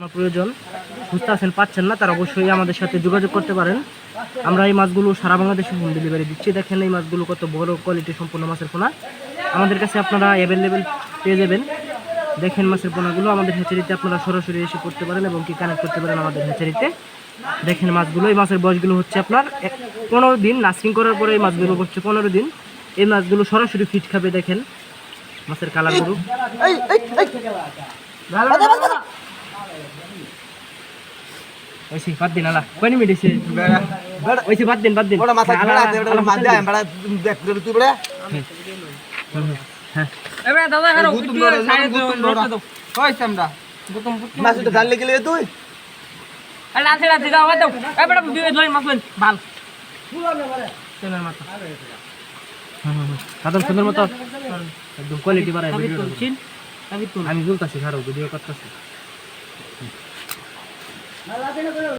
প্রয়োজন, বুঝতে আছেন পাচ্ছেন না, তারা অবশ্যই আমাদের সাথে যোগাযোগ করতে পারেন। আমরা এই মাছগুলো সারা বাংলাদেশে হোম ডেলিভারি দিচ্ছি। দেখেন এই মাছগুলো কত বড় কোয়ালিটি সম্পূর্ণ মাছের পোনা। আমাদের কাছে আপনারা অ্যাভেলেবেল পেয়ে যাবেন। দেখেন মাছের পোনাগুলো আমাদের হ্যাচারিতে আপনারা সরাসরি এসে করতে পারেন এবং কি কানেক্ট করতে পারেন আমাদের হ্যাচারিতে দেখেন মাছগুলো, এই মাছের বয়সগুলো হচ্ছে আপনার পনেরো দিন। নার্সিং করার পরে এই মাছগুলো হচ্ছে পনেরো দিন। এই মাছগুলো সরাসরি ফিট খাবে, দেখেন। মাছের কালারগুলো ওইসি বাদ দিন আলা। কয় মিনিট হইছে? ওইসি বাদ দিন বাদ দিন। বড় মাথা আলা, দে আলা, মাছ আলা, দে দেখ দে তুই বড়। হ্যাঁ দাদা হারো গুতুম বড়, সাইডে দাও। কইছ আমরা? গুতুম গুতুম মাছ তো ডাল দুই মাছ সুন্দর মতো। একদম কোয়ালিটি বাড়ায় আমি ভিডিওটা। তুলছিন আমি তুল আমি বলতাছি খারাপ ভিডিও করতেছি